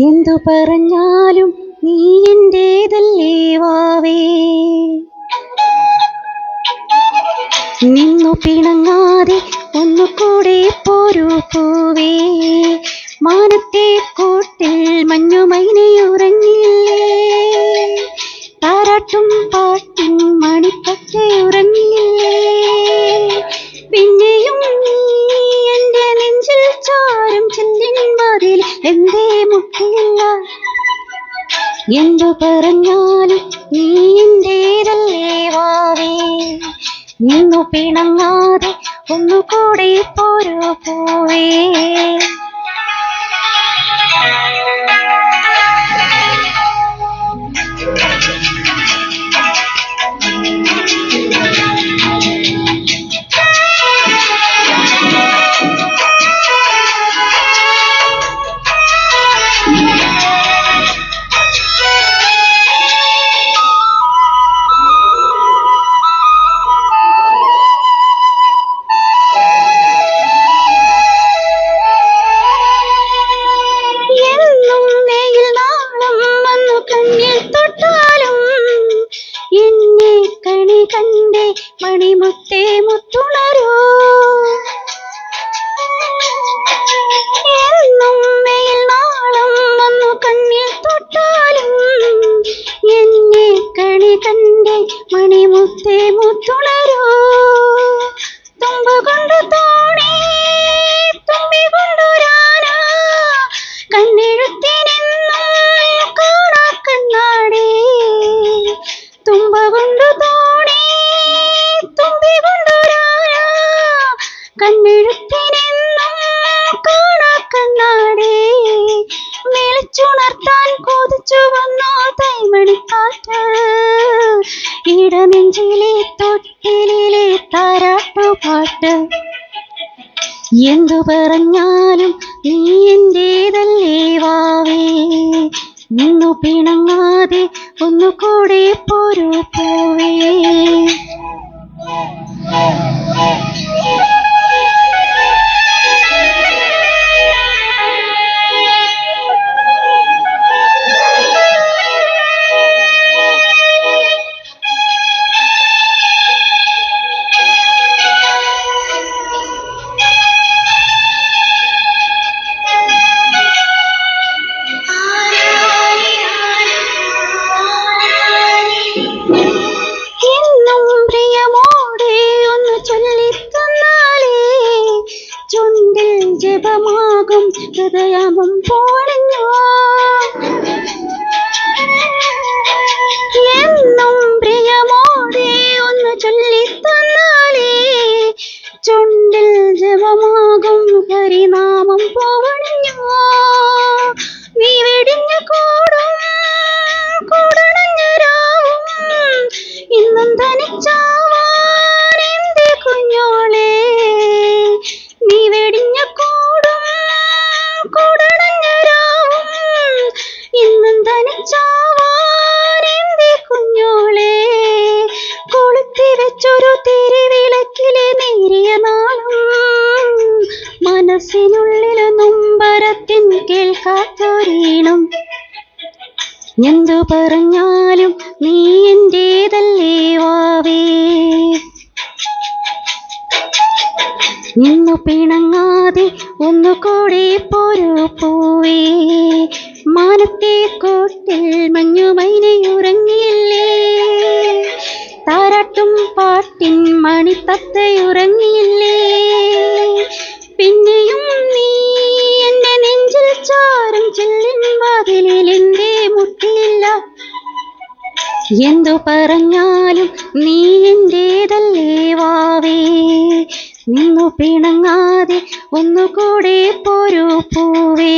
എന്തു പറഞ്ഞാലും നീ എന്റേതല്ലേ വാവേ? നിന്നു പിണങ്ങാതെ ഒന്നു കൂടെ പോരൂ പൂവേ. മാനത്തെ കൂട്ടിൽ മഞ്ഞുമൈനയുറങ്ങില്ലേ താരാട്ടും പാട്ടിൻ മണിപ്പറ്റയുറങ്ങില്ലേ എന്തേ മുട്ടില്ല എന്തു പറഞ്ഞാലും നീ എന്റേതല്ലേ വാവേ? നിന്നു പിണങ്ങാതെ ഒന്നു ഒന്നുകൂടെ പോരോ പോവേ. മണിമുത്തേ മുത്തുണരൂ. എന്നും വെയിൽ നാളം വന്നു കണ്ണിൽ തൊട്ടാലും എന്നെ കണി കണ്ടേ മണിമുത്തേ മുത്തുണരൂ. തുമ്പ കൊണ്ടു തോണി കണ്ണെഴുത്തിനെന്നും കാണാ കണ്ണാടേ തുമ്പ ഇടനെഞ്ചിലെ തൊട്ടിലെ താരാട്ടുപാട്ട് എന്തു പറഞ്ഞാലും നീ എന്റേതല്ലേ വാവേ. നിന്നു പിണങ്ങാതെ ഒന്നു കൂടെ പോരൂ പോവേ. ചൊല്ലിത്തന്നാലേ ചുണ്ടിൽ ജപമാകും ഹൃദയമും പോണഞ്ഞോ എന്നും പ്രിയമോടെ ഒന്ന് ചൊല്ലിത്തന്നാലേ. ചുണ്ടിൽ ജപമാകും ഹരിനാമം പോവണഞ്ഞോ വെച്ചൊരു തിരിവിളക്കിലെ നേരിയ നാളും മനസ്സിനുള്ളിൽ നൊമ്പരത്തിൻ കേൾക്കാത്തൊരീണം എന്തു പറഞ്ഞാലും നീ എന്റേതല്ലേ വാവേ? നിന്നു പിണങ്ങാതെ ഒന്നു കൂടി പോരൂ പൂവേ. മാനത്തെ കോട്ടിൽ മഞ്ഞുമൈനയുറങ്ങിയില്ലേ മണിത്തത്തയുറങ്ങിയില്ലേ പിന്നെയും നീ എന്റെ നെഞ്ചിൽ ചാരം ചെല്ലിൻ വാതിലിൽ എന്തേ മുട്ടിയില്ല എന്തു പറഞ്ഞാലും നീ എന്റേതല്ലേ വാവേ? നിന്നു പിണങ്ങാതെ ഒന്നുകൂടെ പോരൂ പൂവേ.